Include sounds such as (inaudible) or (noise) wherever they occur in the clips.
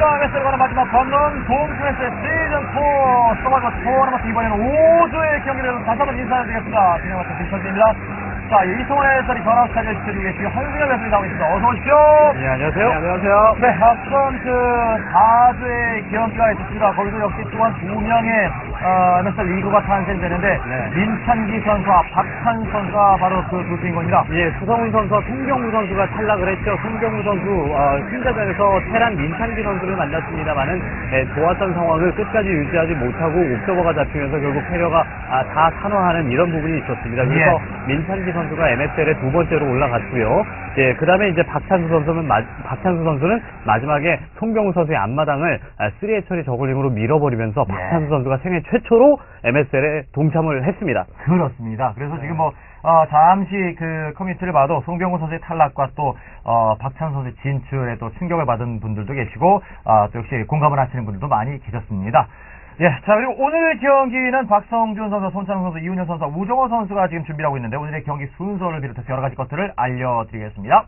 안녕하십니까. 메스를 가는 마지막 번론 동프레스의 시즌4 서바이벌 토너먼트 이번에는 5조의 경기를 다시 한번 인사드리겠습니다. 진행하신 김철진입니다. 자, 이 통화에서리 전화 스타일을 지켜주고 계시고 한승현 메스를 나오고 있습니다. 어서 오십시오. 네, 안녕하세요. 네, 안녕하세요. 네, 앞선 그 4주의 경기가 있었습니다. 거기서 역시 또한 두 명의 어, MSL 리그가 탄생되는데 네. 민찬기 선수와 박찬 선수가 바로 그두 주인공입니다. 예, 수성훈 선수와 송경무 선수가 탈락을 했죠. 송경무 선수 어, 승자전에서 테란 민찬기 선수를 만났습니다만은 예, 좋았던 상황을 끝까지 유지하지 못하고 옥저버가 잡히면서 결국 캐리어가 아, 다 산화하는 이런 부분이 있었습니다. 그래서 민찬기 선수 가 MSL에 두 번째로 올라갔고요. 예, 그 다음에 이제 박찬수 선수는 마, 박찬수 선수는 마지막에 송경무 선수의 앞마당을 아, 3회 처리 저글링으로 밀어버리면서 네. 박찬수 선수가 생애 최초로 MSL에 동참을 했습니다. 그렇습니다. 그래서 지금 뭐 어, 잠시 그 커뮤니티를 봐도 송병호 선수의 탈락과 또 어, 박찬 선수의 진출에 또 충격을 받은 분들도 계시고 어, 또 역시 공감을 하시는 분들도 많이 계셨습니다. 예, 자 그리고 오늘 경기는 박성준 선수, 손찬웅 선수, 이훈현 선수, 우정호 선수가 지금 준비를 하고 있는데 오늘의 경기 순서를 비롯해서 여러 가지 것들을 알려드리겠습니다.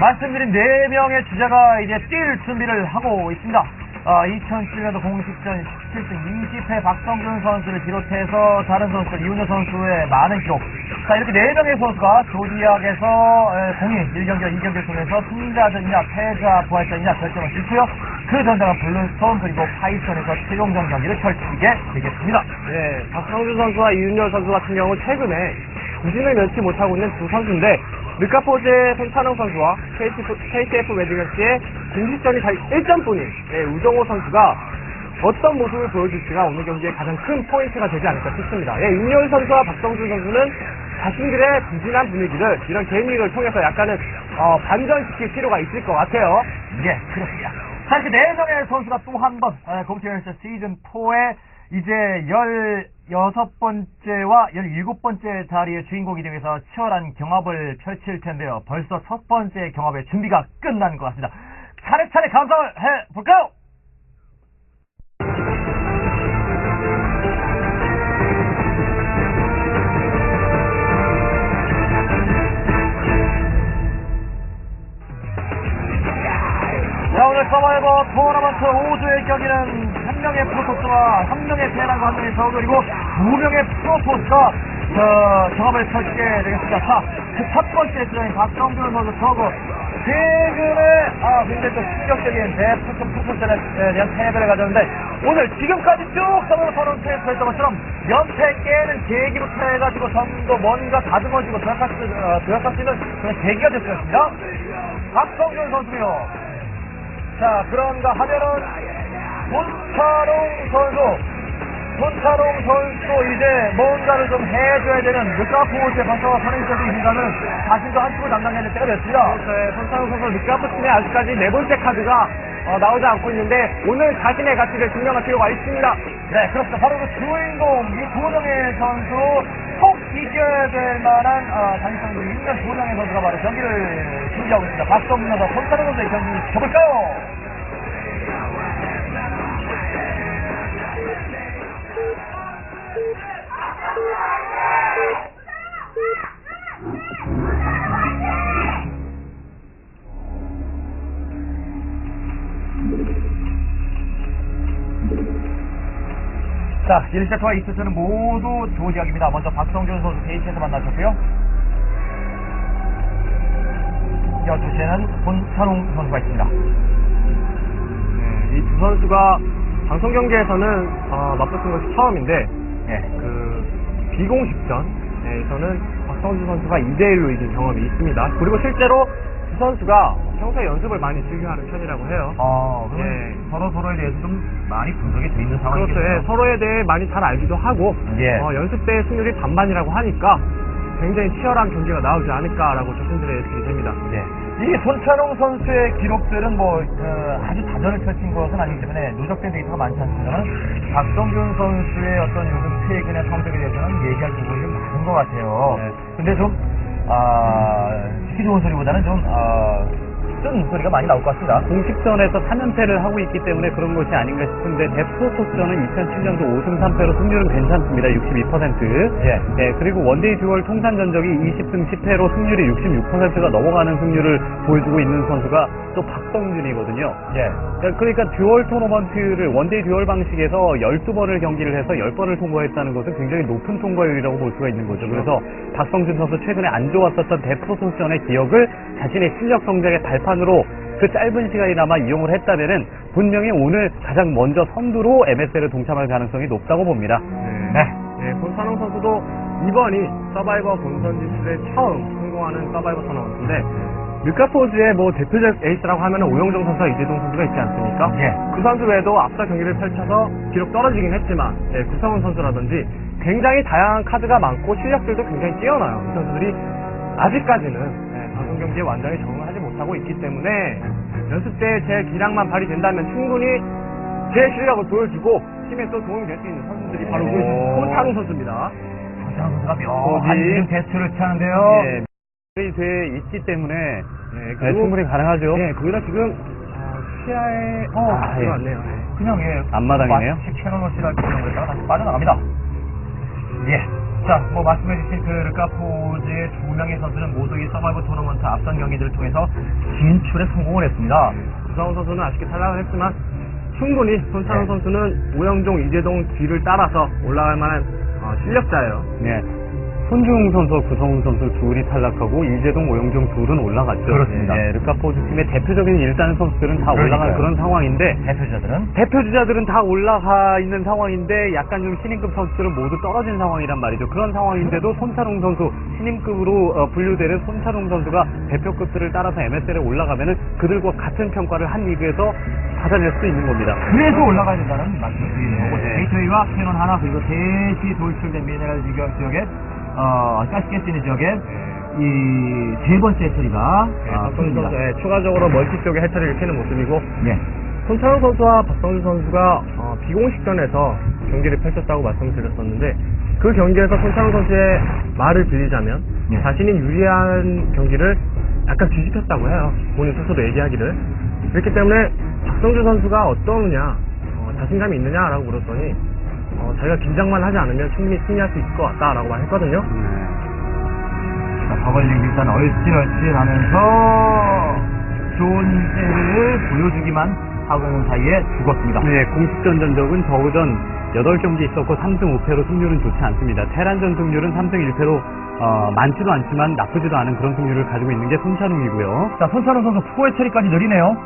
말씀드린 4명의 주자가 이제 뛸 준비를 하고 있습니다. 어, 2007년도 공식전 17승 20패 박성준 선수를 비롯해서 다른 선수들 이훈여 선수의 많은 기록. 자, 이렇게 4명의 선수가 조디악에서 에, 공이 1경기와 2경기를 통해서 승자전이냐 패자 부활전이냐 결정을 짓고요. 그 전장은 블루스톤 그리고 파이썬에서 최종전 경기를 펼치게 되겠습니다. 네, 박성준 선수와 이윤열 선수 같은 경우 최근에 부진을 면치 못하고 있는 두 선수인데 르카포즈의 손찬웅 선수와 KTF, 웨딩스의 공식전이 단 1점뿐인 네, 우정호 선수가 어떤 모습을 보여줄지가 오늘 경기의 가장 큰 포인트가 되지 않을까 싶습니다. 예, 이윤열 선수와 박성준 선수는 자신들의 부진한 분위기를 이런 개인리그를 통해서 약간은 어, 반전시킬 필요가 있을 것 같아요. 예, 그렇습니다. 자, 이렇게 네 명의 선수가 또 한 번, 공채연스 시즌4에 이제 16번째와 17번째 자리의 주인공이 위해서 치열한 경합을 펼칠 텐데요. 벌써 첫 번째 경합의 준비가 끝난 것 같습니다. 차례차례 감상을 해볼까요? 자, 오늘 서바이버 토너먼트 5조의 경기는 한 명의 프로토스와 한 명의 테란과 한 명의 저그 그리고 두 명의 프로토스가 저 경합을 펼치게 되겠습니다. 자, 그 첫 번째 주자인 박성준 선수 저그 최근에 아, 굉장히 좀 충격적인 대프트 프로토스에 대한 패배를 가졌는데 오늘 지금까지 쭉 서바이버 토너먼트에 했던 것처럼 연패 깨는 계기부터 해가지고 전도 뭔가 다듬어지고 도약할 수, 어, 도약할 수 있는 그런 계기가 같습니다. 박성준 선수요. 자, 그런가 하면은, 손차롱 선수, 손차롱 선수 이제 뭔가를 좀 해줘야 되는 르카포스의 방사와 선행적인 인간은 자신도 한쪽을 담당해야 될 때가 됐습니다. 네, 손창우 선수 르카프 팀에 아직까지 네 번째 카드가 어, 나오지 않고 있는데 오늘 자신의 가치를 증명할 필요가 있습니다. 네, 그렇습니다. 바로 그 주인공, 이 도정의 선수, 꼭 이겨야 될 만한, 어, 단성도 있는 도정의 선수가 바로 경기를 준비하고 있습니다. 박성민 선수, 손차롱 선수의 경기 지켜볼까요? 자, 1세트와 2세트는 모두 조지학입니다. 먼저 박성준 선수 데이트에서 만나셨고요. 이어 두시에는 본찬웅 선수가 있습니다. 네, 이두 선수가 방송 경기에서는 어, 맞붙은 것이 처음인데 예. 그 비공식전에서는 박성준 선수가 2대1로 이긴 경험이 있습니다. 그리고 실제로 두 선수가 평소에 연습을 많이 즐겨하는 편이라고 해요. 어, 예. 서로 서로에 대해서 좀 많이 분석이 돼 있는 상황이죠. 그렇죠. 예, 서로에 대해 많이 잘 알기도 하고 예. 어, 연습 때 승률이 반반이라고 하니까 굉장히 치열한 경기가 나오지 않을까라고 조심들의 예측이 됩니다. 예. 이 손찬홍 선수의 기록들은 뭐 어, 아주 다전을 펼친 것은 아니기 때문에 누적된 데이터가 많지 않습니다만 박성준 선수의 어떤 요즘 최근의 성적에 대해서는 얘기할 부분이 좀 많은 것 같아요. 네. 근데 좀 아, 듣기 좋은 소리보다는 좀 아, 쓴 소리가 많이 나올 것 같습니다. 공식전에서 3연패를 하고 있기 때문에 그런 것이 아닌가 싶은데 대프로토스전은 2007년도 5승 3패로 승률은 괜찮습니다. 62%. 예. 네, 그리고 원데이 듀얼 통산 전적이 20승 10패로 승률이 66%가 넘어가는 승률을 보여주고 있는 선수가 또 박성준이거든요. 예. 그러니까 듀얼 토너먼트를 원데이 듀얼 방식에서 12번을 경기를 해서 10번을 통과했다는 것은 굉장히 높은 통과율이라고 볼 수가 있는 거죠. 그래서 박성준 선수 최근에 안 좋았었던 대프로토스전의 기억을 자신의 실력 성장의 발판으로 그 짧은 시간이나마 이용을 했다면은 분명히 오늘 가장 먼저 선두로 MSL에 동참할 가능성이 높다고 봅니다. 네. 네, 손찬웅 선수도 이번이 서바이버 본선 진출에 처음 성공하는 서바이버 토너먼트인데 르카포즈의 뭐 대표적 에이스라고 하면 오영정 선수와 이재동 선수가 있지 않습니까? 예. 그 선수 외에도 앞서 경기를 펼쳐서 기록 떨어지긴 했지만 네, 구성훈 선수라든지 굉장히 다양한 카드가 많고 실력들도 굉장히 뛰어나요. 이 선수들이 아직까지는 네, 방송 경기에 완전히 적응하지 못하고 있기 때문에 연습 때 제 기량만 발휘된다면 충분히 제 실력을 보여주고 팀에 또 도움이 될 수 있는 선수들이 바로 그 오. 손창훈 선수입니다. 손창훈 선수가 묘한 대투를 취하는데요. 예, 이돼 있기 때문에 네, 네, 충분히 가능하죠. 네, 거기다 지금 아, 시야에 어, 아, 예. 들어왔네요. 네. 그냥 예. 앞마당이네요. 마치 캐논 씨랄 그런 거다가 다시 빠져나갑니다. 예. 자, 뭐 말씀해주신 그 르카포즈의 두 명의 선수는 모두 이 서바이벌 토너먼트 앞선 경기들을 통해서 진출에 성공을 했습니다. 구상훈 선수는 아쉽게 탈락을 했지만 충분히 손창훈 네. 선수는 오영종, 이재동 뒤를 따라서 올라갈 만한 어, 실력자예요. 네. 손주웅 선수, 구성훈 선수 둘이 탈락하고 이재동, 오영종 둘은 올라갔죠. 그렇습니다. 네, 르카포즈 팀의 대표적인 일단 선수들은 다 그러니까요. 올라간 그런 상황인데 대표자들은 대표 주자들은 다 올라가 있는 상황인데 약간 좀 신인급 선수들은 모두 떨어진 상황이란 말이죠. 그런 상황인데도 손차롱 선수 신인급으로 어, 분류되는 손차롱 선수가 대표급들을 따라서 MSL에 올라가면은 그들과 같은 평가를 한 리그에서 받아낼 수 있는 겁니다. 그래서 올라가야 된다는 말씀을 드리는 거고 네. 게이트웨이와 캐논 하나 그리고 대시 돌출된 미네랄 지역, 지역에 어, 가스게스는 지역에 이 세 번째 해처리가 네, 아, 박성준 선수 예, 추가적으로 멀티 쪽에 해처리를 캐는 모습이고 네. 손창훈 선수와 박성준 선수가 어, 비공식전에서 경기를 펼쳤다고 말씀드렸었는데 그 경기에서 손창훈 선수의 말을 드리자면 네. 자신이 유리한 경기를 약간 뒤집혔다고 해요. 본인 스스로 얘기하기를. 그렇기 때문에 박성준 선수가 어떠느냐, 어, 자신감이 있느냐라고 물었더니 어, 자기가 긴장만 하지 않으면 충분히 승리할 수 있을 것 같다라고 말했거든요. 자, 버글링 일단 얼씬얼씬 하면서 좋은 세를 보여주기만 하고 는 사이에 죽었습니다. 네, 공식전 전적은 저우전 8경기 있었고 3승 5패로 승률은 좋지 않습니다. 테란전 승률은 3승 1패로 어, 많지도 않지만 나쁘지도 않은 그런 승률을 가지고 있는 게 손찬웅이고요. 자, 손찬호 선수 푸 해처리까지 느리네요.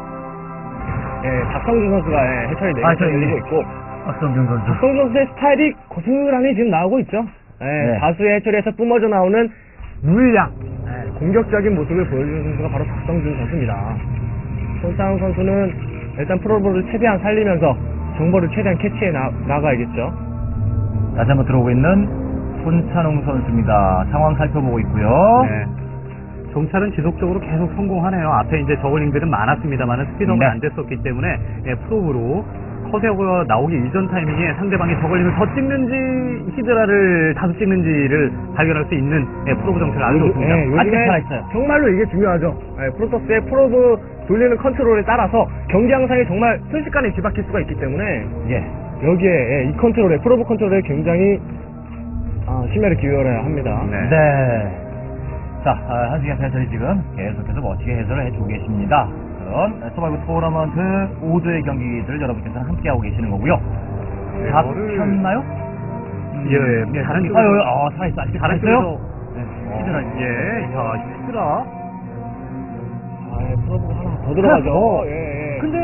예, 박성준 선수가 예, 해처리 아, 4개를 저기. 늘리고 있고 박성준 선수. 박성준 선수의 스타일이 고스란히 지금 나오고 있죠. 예, 네. 다수의 해처리에서 뿜어져 나오는 물량, 예, 공격적인 모습을 보여주는 선수가 바로 박성준 선수입니다. 손창훈 선수는 일단 프로볼을 최대한 살리면서 정보를 최대한 캐치해 나, 나가야겠죠. 다시 한번 들어오고 있는 손찬웅 선수입니다. 상황 살펴보고 있고요. 네. 정찰은 지속적으로 계속 성공하네요. 앞에 이제 저글링들은 많았습니다만 스피드업이 네. 안 됐었기 때문에 예, 프로브로 커세어가 나오기 이전 타이밍에 상대방이 저글링을 더 찍는지 히드라를 다수 찍는지를 발견할 수 있는 예, 프로브 정찰 아주 좋습니다. 예, 아직 요즘에 살아있어요. 정말로 이게 중요하죠. 예, 프로토스의 프로브 돌리는 컨트롤에 따라서 경기 양상이 정말 순식간에 뒤바뀔 수가 있기 때문에 예. 여기에 예, 이 컨트롤에 프로브 컨트롤에 굉장히 아, 심혈을 기울여야 합니다. 네. 네. 자, 아, 한시간 해설이 지금 계속해서 멋지게 해설을 해주고 계십니다. 그런 서바이브 토너먼트 5조의 경기들 여러분께서 함께하고 계시는 거고요. 네, 다 뭐를- 폈나요? 예, 예, 다른 쪽에서- 아유, 어, 살아있어. 아직 살아있어요? 네, 히드라, 예, 야, 히드라. 아, 예, 프로브가 하나 더 들어가죠. 어, (laughs) 예, 예. 근데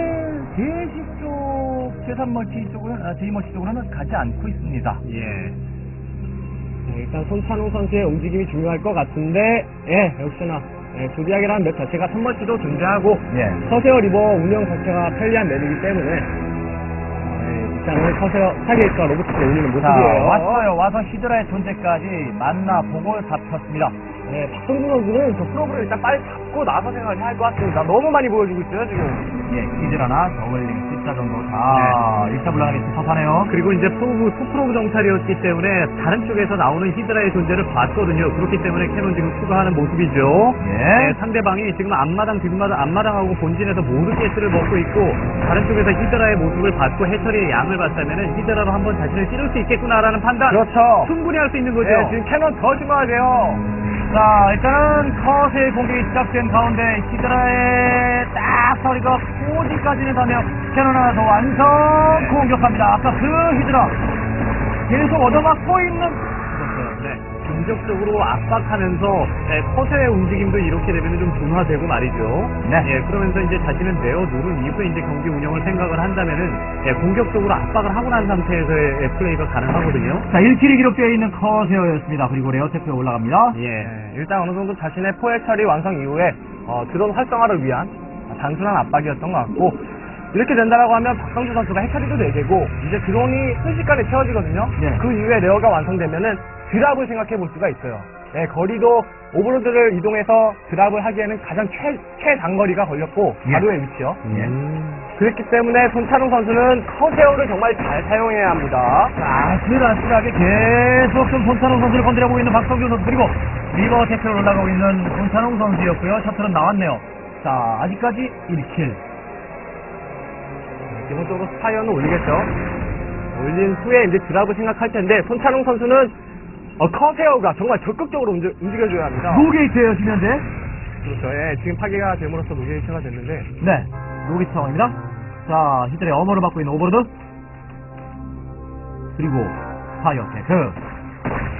대시 쪽, 재산 멀티 쪽은, 아, 제이멀티 쪽으로는 가지 않고 있습니다. 예. 네, 일단 손찬웅 선수의 움직임이 중요할 것 같은데, 예, 역시나 예, 조디하게라는 맵 자체가 선멀티도 존재하고 예. 서세어 리버 운영 자체가 편리한 맵이기 때문에 예, 일단은 서세어 타겟과 로보틱을 올리는 자, 모습이에요. 왔어요. 와서 히드라의 존재까지 만나보고 잡혔습니다. 네, 박성준 선수는 저 프로브를 일단 빨리 잡고 나서 생각을 할것 같습니다. 너무 많이 보여주고 있어요, 지금. 예, 히드라나 저글링 숫자 정도 다 일사불란하게 접하네요. 그리고 이제 프로브, 투프로브 정찰이었기 때문에 다른 쪽에서 나오는 히드라의 존재를 봤거든요. 그렇기 때문에 캐논 지금 추가하는 모습이죠. 예. 네, 상대방이 지금 앞마당, 뒷마당, 앞마당하고 본진에서 모두 가스를 먹고 있고 다른 쪽에서 히드라의 모습을 봤고 해처리의 양을 봤다면 히드라로 한번 자신을 찌를 수 있겠구나라는 판단 그렇죠. 충분히 할 수 있는 거죠. 네, 지금 캐논 더 심어야 돼요. 자, 일단은 컷의 공격이 시작된 가운데 히드라의 딱 서리가 포지까지는 가며 캐논 하나 더 완성 공격합니다. 아까 그 히드라 계속 얻어맞고 있는. 네. 공격적으로 압박하면서 네, 커세의 움직임도 이렇게 되면 좀 둔화되고 말이죠. 네. 예, 그러면서 이제 자신을 내어 누른 이후에 이제 경기 운영을 생각을 한다면은 예, 공격적으로 압박을 하고 난 상태에서의 예, 플레이가 가능하거든요. 자 1킬이 기록되어 있는 커세어였습니다. 그리고 레어테크에 올라갑니다. 예. 네, 일단 어느 정도 자신의 포획 처리 완성 이후에 어, 드론 활성화를 위한 단순한 압박이었던 것 같고 이렇게 된다라고 하면 박성주 선수가 해처리도 4개고 이제 드론이 순식간에 채워지거든요. 네. 그 이후에 레어가 완성되면은 드랍을 생각해 볼 수가 있어요. 네, 거리도 오버로드를 이동해서 드랍을 하기에는 가장 최, 최단거리가 걸렸고 예. 바로의 위치요. 예. 그렇기 때문에 손찬웅 선수는 커세어를 정말 잘 사용해야 합니다. 아슬아슬하게 계속 좀 손찬홍 선수를 건드려보고 있는 박성규 선수 그리고 리버 테크로 올라가고 있는 손찬홍 선수였고요. 셔틀은 나왔네요. 자 아직까지 1킬. 기본적으로 스파이어는 올리겠죠. 올린 후에 이제 드랍을 생각할 텐데 손찬웅 선수는 어, 커세어가 정말 적극적으로 움직, 움직여줘야 합니다. 노게이트예요 지금 현재. 그렇죠. 예, 지금 파괴가 됨으로써 노게이트가 됐는데 네, 노게이트 상황입니다. 자 히드의 어머를 받고 있는 오버로드 그리고 파이어 테크.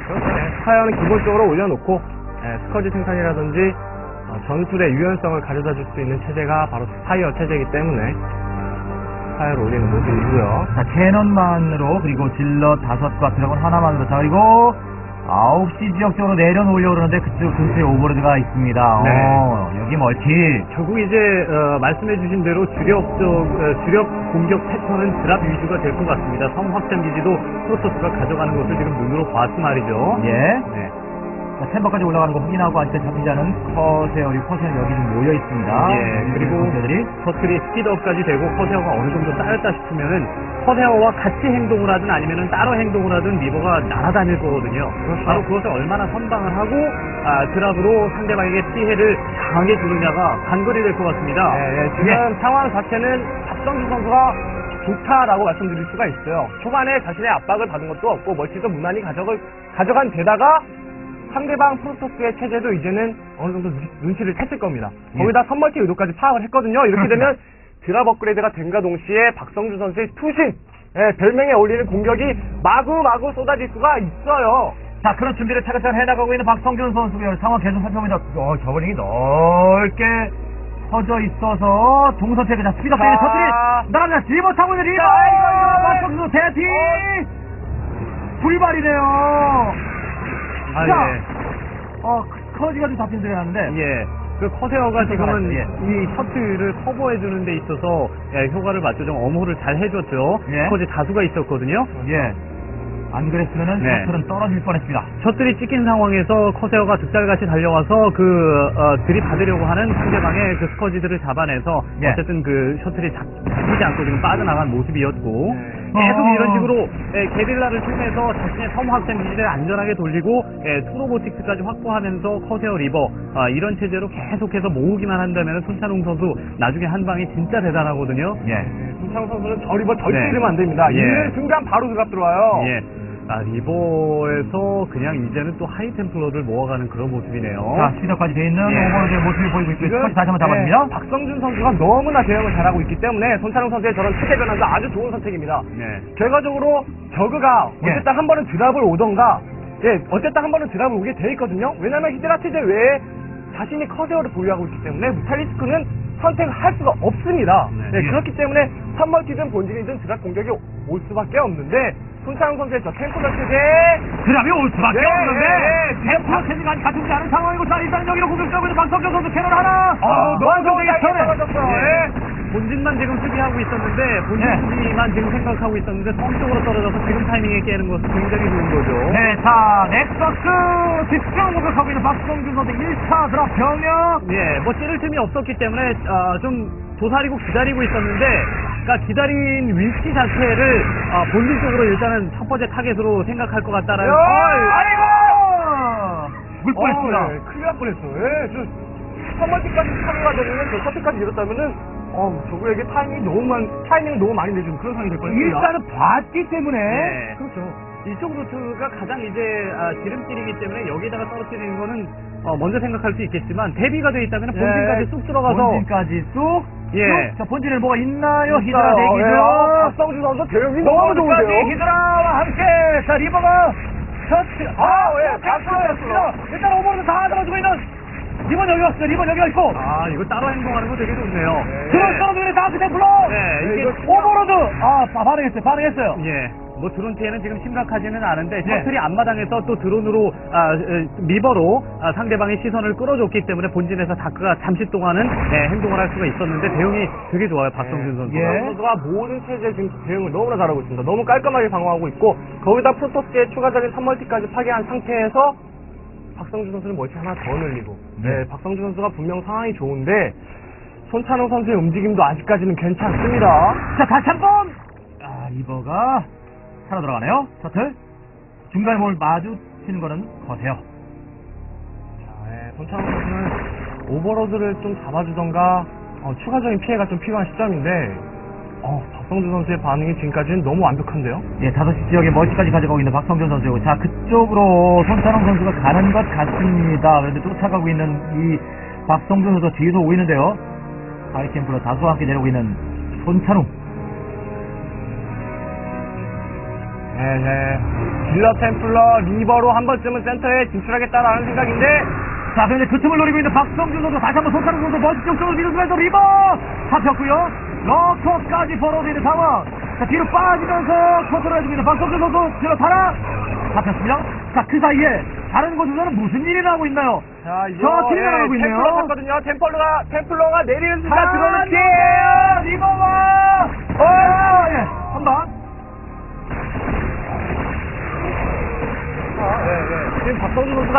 그렇죠. 예, 스파이어는 기본적으로 올려놓고 예, 스커지 생산이라든지 어, 전술의 유연성을 가져다 줄 수 있는 체제가 바로 스파이어 체제이기 때문에 스파이어를 올리는 모습이고요. 자 캐논만으로 그리고 질러 다섯과 드래곤 하나만으로 자 그리고 9시 지역 쪽으로 내려놓으려고 그러는데 그쪽 근처에 오버로드가 있습니다. 네. 어, 여기 멀티. 결국 이제 어, 말씀해주신 대로 주력적 어, 주력 공격 패턴은 드랍 위주가 될 것 같습니다. 성 확장 기지도 프로토스가 가져가는 것을 지금 눈으로 봤고 말이죠. 예. 네. 자, 템버까지 올라가는 거 확인하고 아직까지 잡히지 않은 커세어리 커세어 여기 좀 모여 있습니다. 예, 그리고 커세어들이 터틀이 스피드업까지 되고 커세어가 어느 정도 쌓였다 싶으면은 커세어와 같이 행동을 하든 아니면은 따로 행동을 하든 리버가 날아다닐 거거든요. 바로 그것을 얼마나 선방을 하고 아, 드랍으로 상대방에게 피해를 강하게 주느냐가 관건이 될 것 같습니다. 예, 예, 지금 상황 자체는 박성주 선수가 좋다라고 말씀드릴 수가 있어요. 초반에 자신의 압박을 받은 것도 없고 멀티도 무난히 가져간 데다가 상대방 프로토스의 체제도 이제는 어느 정도 눈- 눈치를 챘을 겁니다. 예. 거기다 선멀티 의도까지 파악을 했거든요. 이렇게 되면 드랍 업그레이드가 된과 동시에 박성주 선수의 투신, 예, 별명에 어울리는 공격이 마구마구 쏟아질 수가 있어요. 자 그런 준비를 차근차근 해나가고 있는 박성준 선수고요. 상황 계속 살펴봅니다. 어, 저글링이 넓게 퍼져 있어서 동선택 자 스피드업 되는 자. 터트리 나갑니다. 리버 타고 있는 리버. 박성준 대티 불발이네요. 아, 자, 예. 어 커지가 좀 잡힌 소리 나는데 예. 그 커세어가 지금은 예. 이 셔틀을 커버해 주는 데 있어서 예, 효과를 맞죠. 좀 엄호를 잘 해줬죠. 예. 커지 다수가 있었거든요. 예. 안 그랬으면은 네. 셔틀은 떨어질 뻔했습니다. 셔틀이 찍힌 상황에서 커세어가 득달같이 달려와서 그 어, 들이받으려고 하는 상대방의 그 스커지들을 잡아내서 예. 어쨌든 그 셔틀이 잡, 잡히지 않고 지금 빠져나간 모습이었고 네. 계속 어. 이런 식으로 예, 게릴라를 통해서 자신의 섬 확장 기지를 안전하게 돌리고 예, 투로보틱스까지 확보하면서 커세어 리버 아, 이런 체제로 계속해서 모으기만 한다면 손찬웅 선수 나중에 한 방이 진짜 대단하거든요. 예. 김창 선수는 저 리버 절대 네. 들으면 안 됩니다. 예. 있는 순간 바로 드랍 들어와요. 예. 아, 리버에서 그냥 이제는 또 하이템플러를 모아가는 그런 모습이네요. 자 스피드업까지 돼 있는 예. 오버로드의 모습을 보이고 있고요. 스커지 다시 한번 네, 잡아줍니다. 박성준 선수가 너무나 대응을 잘하고 있기 때문에 손찬웅 선수의 저런 체제 변화도 아주 좋은 선택입니다. 네. 결과적으로 저그가 예. 어쨌든 한 번은 드랍을 오던가 예, 어쨌든 한 번은 드랍을 오게 돼 있거든요. 왜냐면 히드라 체제 외에 자신이 커세어를 보유하고 있기 때문에 무탈리스크는 선택을 할 수가 없습니다. 네. 예, 그렇기 때문에 선멀티든 본진이든 드랍 공격이 올 수밖에 없는데 손찬웅 선수의 저 템플러 체제 드랍이 올 수밖에 네, 없는데 네, 네. 템플러 체제가 아직 갖추지 않은 상황이고 자 일단 여기로 공격하고 있는 박성준 선수 캐논 하나 아, 너무 전에 떨어졌어요. 예. 예. 본진만 지금 수비하고 있었는데 본진 네. 지금 생각하고 있었는데 성 쪽으로 떨어져서 지금 타이밍에 깨는 것은 굉장히 좋은 거죠. 네, 자, 넥서스 집중 공격하고 있는 박성준 선수 1차 드랍 병력. 예, 뭐 찌를 틈이 없었기 때문에 아, 좀 도사리고 기다리고 있었는데, 그러니까 기다린 위치 자체를 아, 본진 쪽으로 일단은 첫 번째 타겟으로 생각할 것 같다라는. 아이고! 물 뻔했습니다. 어, 예, 큰일 날 뻔했어. 예, 저, 선멀티까지 참가되면 저 커트까지 잃었다면은, 어, 저거에게 타이밍이 너무 많, 타이밍을 너무 많이 내주는 그런 상황이 될 뻔했습니다. 일단은 봤기 때문에. 네. 그렇죠. 이쪽 루트가 가장 이제 아, 기름길이기 때문에 여기다가 떨어뜨리는 거는 어, 먼저 생각할 수 있겠지만 대비가 돼 있다면 본진까지 쑥 들어가서 네. 본진까지 쑥. 예. 쑥. 자, 본진에 뭐가 있나요? 히드라 예, 아, 대기죠. 박성준 선수 대응이 너무 좋은데요? 히드라와 함께. 자, 리버가 터치. 아, 예, 잘 들어갔습니다. 일단 오버로드 다 잡아주고 있는. 리본 여기 왔어요. 리본 여기가 있고. 아 이거 따로 행동하는 거 되게 좋네요. 드론 떨어지는 다크 템플러. 네, 이게 오버로드. 아, 바- 반응했어요. 반응했어요. 예. 뭐 드론 피해는 지금 심각하지는 않은데 네. 셔틀이 앞마당에서 또 드론으로 아, 에, 리버로 아, 상대방의 시선을 끌어줬기 때문에 본진에서 다크가 잠시 동안은 예, 행동을 할 수가 있었는데 대응이 되게 좋아요 박성준 선수. 예. 박 선수가 모든 체제에 지금 대응을 너무나 잘하고 있습니다. 너무 깔끔하게 방어하고 있고 거기다 프로토스의 추가적인 3멀티까지 파괴한 상태에서 박성준 선수는 멀티 하나 더 늘리고 네. 네, 박성준 선수가 분명 상황이 좋은데 손찬호 선수의 움직임도 아직까지는 괜찮습니다. 자, 다시 한 번. 아, 리버가 하나 들어가네요. 셔틀. 중간에 뭘 마주치는 거는 거세요. 자, 네, 손찬호 선수는 오버로드를 좀 잡아주던가 어, 추가적인 피해가 좀 필요한 시점인데 어, 박성준 선수의 반응이 지금까지는 너무 완벽한데요. 예, 5시 지역에 멀티까지 가져가고 있는 박성준 선수고, 자, 그쪽으로 손찬홍 선수가 가는 것 같습니다. 그런데 쫓아가고 있는 이 박성준 선수 뒤에서 있는데요. 하이템플러 다수와 함께 내려오고 있는 손찬홍. 네네. 딜러 템플러 리버로 한 번쯤은 센터에 진출하겠다라는 생각인데 자, 그런데 그 틈을 노리고 있는 박성준 선수, 다시 한번 손찬홍 선수 멀티 쪽으로 밀어주면서 리버! 잡혔고요 러커까지 벌어져 있는 상황. 자, 뒤로 빠지면서 컨트롤해주고 있는 박성준 선수, 뒤로 타라! 잡혔습니다. 자, 그 사이에 다른 곳에서는 무슨 일이 나고 있나요? 자저 뒤에 나가고 있네요. 템플러 탔거든요. 템플러가 템플러가 내리는 순간 아, 들어오는 피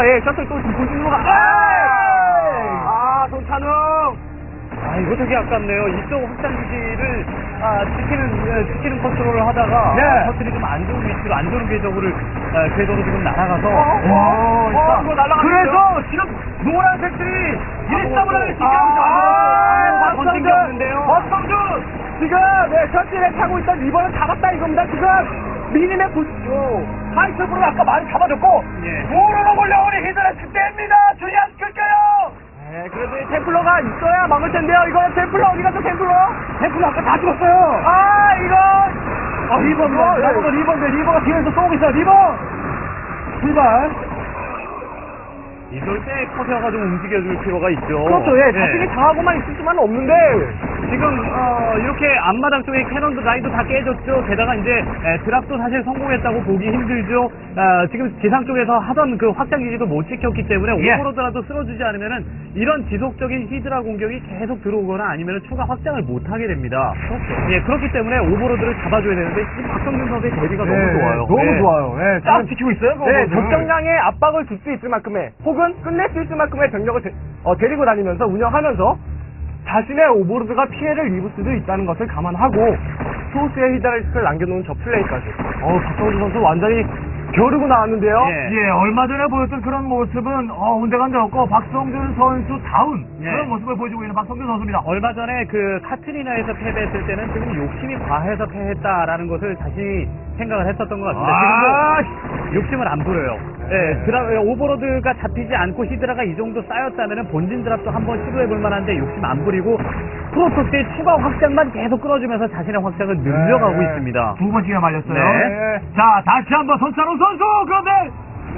예, 셔틀 또 지금 본진으로 가. 아, 손찬웅. 아 이거 되게 아깝네요. 이쪽 확장 기지를 아, 지키는 예, 지키는 컨트롤을 하다가 네. 셔틀이 좀 안 좋은 위치로 안 좋은 궤적으를 아, 궤도로 지금 날아가서 어, 와, 이거 날아가는데요? 그래서 지금 노란색들이 일사분란을 지켜오죠. 아, 건진 게 없는데요. 박성준 지금 네, 셔틀에 타고 있던 리버는 잡았다 이겁니다. 지금 미니맵 보시죠. 하이트브로 아까 많이 잡아줬고 예. 도로로 몰려오니 히드라 그때입니다. 주의 안 끌까요? 네, 그래도 이 템플러가 있어야 막을 텐데요. 이거는 템플러 어디 갔어 템플러? 템플러 아까 다 죽었어요. 아 이거 아, 리버가, 이거, 예. 리버가, 리버인데, 리버가 뒤에서 쏘고 있어요. 리버! 출발. 이럴 때 커세어가 좀 움직여줄 필요가 있죠. 그렇죠. 예, 예. 자신이 당하고만 있을 수만은 없는데 지금 어, 이렇게 앞마당 쪽에 캐논도 라인도 다 깨졌죠. 게다가 이제 에, 드랍도 사실 성공했다고 보기 힘들죠. 아, 지금 지상 쪽에서 하던 그 확장 기지도 못 지켰기 때문에 예. 오버로드라도 쓸어주지 않으면은 이런 지속적인 히드라 공격이 계속 들어오거나 아니면 추가 확장을 못 하게 됩니다. 그렇죠. 예, 그렇기 때문에 오버로드를 잡아줘야 되는데 지금 박성준 선수의 대비가 너무 좋아요. 너무 예. 좋아요. 예, 딱 지키고 있어요. 네. 적정량의 압박을 줄 수 있을 만큼의 혹은 끝낼 수 있을 만큼의 병력을 데, 어, 데리고 다니면서 운영하면서 자신의 오버로드가 피해를 입을 수도 있다는 것을 감안하고 소스의 히드라리스크를 남겨놓은 저 플레이까지 어, 박성준 선수 완전히 겨루고 나왔는데요. 예. 예, 얼마 전에 보였던 그런 모습은 어, 온데간데 없고 박성준 선수 다운 예. 그런 모습을 보여주고 있는 박성준 선수입니다. 얼마 전에 그 카트리나에서 패배했을 때는 지금 욕심이 과해서 패했다라는 것을 다시 생각을 했었던 것 같습니다. 아, 지금도 욕심을 안 부려요. 예, 드라, 예, 오버로드가 잡히지 않고 히드라가 이 정도 쌓였다면 본진 드랍도 한번 시도해 볼 만한데 욕심 안 부리고 프로토스의 추가 확장만 계속 끌어주면서 자신의 확장을 늘려가고 네. 있습니다. 두 번씩이나 말렸어요. 네. 자, 다시 한번 손찬호 선수 그런데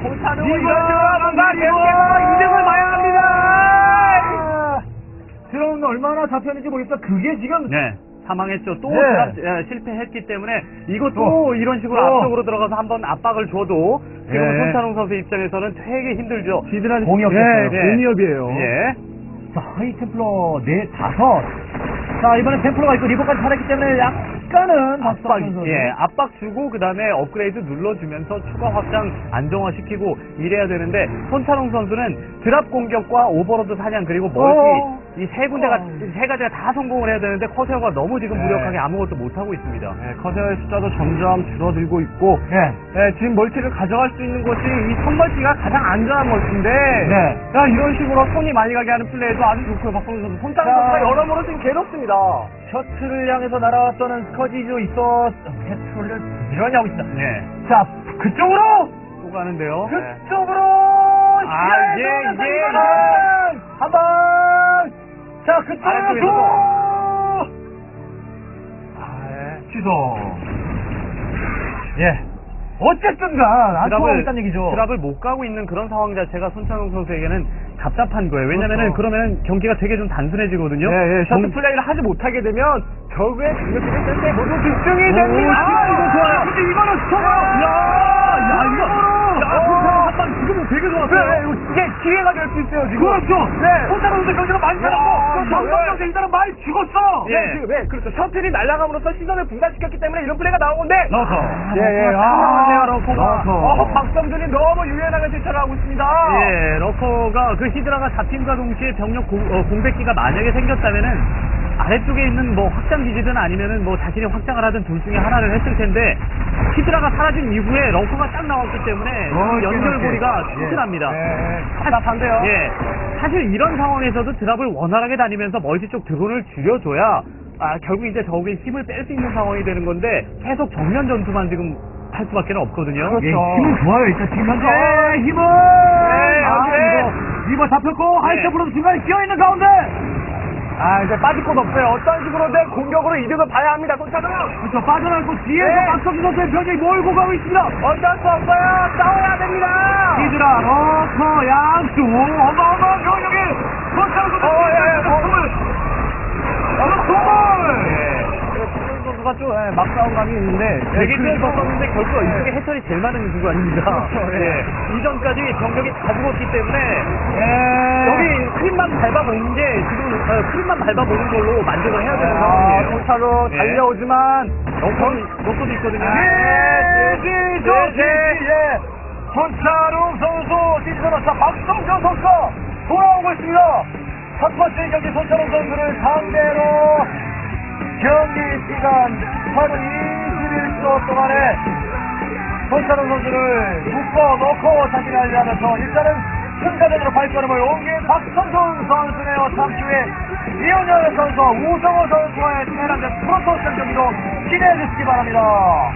뭔가 리버, 계속해서 이득을 봐야 합니다. 드론 얼마나 잡혔는지 모르겠어. 그게 지금 네. 사망했죠. 또 네. 드랍, 예, 실패했기 때문에 이것도 또. 이런 식으로 또. 앞쪽으로 들어가서 한번 압박을 줘도 지금 예. 손찬웅 선수 입장에서는 되게 힘들죠. 공이 없었어요. 예, 예. 공이업이에요. 예. 자, 하이 템플러 네 다섯. 자, 이번엔 템플러가 있고 리버까지 살았기 때문에 약간은 압박. 예, 압박 주고 그 다음에 업그레이드 눌러주면서 추가 확장 안정화시키고 이래야 되는데 손찬홍 선수는 드랍 공격과 오버로드 사냥 그리고 멀티 어. 이 세 군데가 어. 세 가지가 다 성공을 해야 되는데 커세어가 너무 지금 네. 무력하게 아무것도 못 하고 있습니다. 네, 커세어의 숫자도 점점 줄어들고 있고 예. 네, 지금 멀티를 가져갈 수 있는 곳이 이 선멀티가 가장 안전한 멀티인데 네. 야, 이런 식으로 손이 많이 가게 하는 플레이도 아주 좋고요 박성준 선수 손땅 자. 선수가 여러모로 지금 괴롭습니다 셔틀을 향해서 날아왔던 스커지도 있어 페트롤을 부지런히 하고 있다. 네. 자, 그쪽으로! 또 가는데요. 그쪽으로! 아, 이제, 이제. 한 방! 자! 아래쪽에서 또! 아, 예. 취소. 예. 어쨌든간, 안 통하고 있다는 얘기죠. 드랍을 못 가고 있는 그런 상황 자체가 손찬홍 선수에게는 답답한 거예요. 왜냐면은 그렇죠. 그러면 경기가 되게 좀 단순해지거든요. 예, 예, 셔틀 정- 플레이를 하지 못하게 되면 결국에 공격적인 센터에 모두 집중이 오, 됩니다. 아, 이거 좋아요. 근데 이거는 스톱! 야, 야, 이거. 야, 어. 손찬홍 한방 지금은 되게 좋았어요. 네, 이게 기회가 될 수 있어요, 지금. 그렇죠! 네. 혼자로 선수 경기가 많이 살았고, 이 사람 많이 죽었어! 예. 네, 지금, 네, 그렇죠. 셔틀이 날아감으로써 시선을 분산시켰기 때문에 이런 플레이가 나온 건데. 러커. 예, 예. 아, 아, 러커가. 러커. 어, 박성준이 너무 유연하게 대처를 하고 있습니다. 예, 러커가 그 히드라가 잡힘과 동시에 병력 공, 어, 공백기가 만약에 생겼다면은 아래쪽에 있는 뭐 확장 기지든 아니면은 뭐 자신이 확장을 하든 둘 중에 하나를 했을 텐데 히드라가 사라진 이후에 러커가 딱 나왔기 때문에 어, 그 연결고리가 예. 튼튼합니다. 네, 답답한데요. 예, 사실 이런 상황에서도 드랍을 원활하게 다니면서 멀티 쪽 드론을 줄여줘야 아, 결국 이제 적의 힘을 뺄 수 있는 상황이 되는 건데 계속 정면 전투만 지금 할 수밖에 없거든요. 그렇죠. 예, 힘은 좋아요, 일단 지금 현재. 네. 힘은! 네, 아, 현재. 이거, 이거 잡혔고, 하이터브로도 중간에 끼어 있는 가운데! 아, 이제 빠질 곳 없어요. 어떤 식으로든 공격으로 이득을 봐야 합니다, 손찬우. 그렇죠, 빠져나고 뒤에서 네. 박성준 선수의 병력이 몰고 가고 있습니다. 어쩔 수 없어요. 싸워야 됩니다. 히드라, 러커, 양쪽, 어마어마한 병력이 손차로 선수 어, 예, 예, 어, 정말! 손 선수가 좀 예, 막 싸운 감이 있는데 되게 그 뒤집었었는데 결국 이쪽에 해철이 제일 많은 구간입니다. 그렇죠, 예. 예. 이전까지 병력이 다 죽었기 때문에 예. 여기 크림만 밟아보는 게 지금 어, 크림만 밟아보는 걸로 만족을 해야 되는 아, 상황이에요. 손차로 예. 달려오지만 러커, 러커도 있거든요. 예, 지지, 예. 손차롱 선수, 지지선언사 박성준 선수가 돌아오고 있습니다. 첫 번째 경기 손차롱 선수를 상대로 경기 시간 8분 21초 동안에 손차롱 선수를 묶어 놓고 자신이 하려면서 일단은 승자전으로 발걸음을 옮긴 박성준 선수네요. 잠시 후에 이현열 선수와 우성호 선수와의 테란전 프로토스 경기도 기대해 주시기 바랍니다.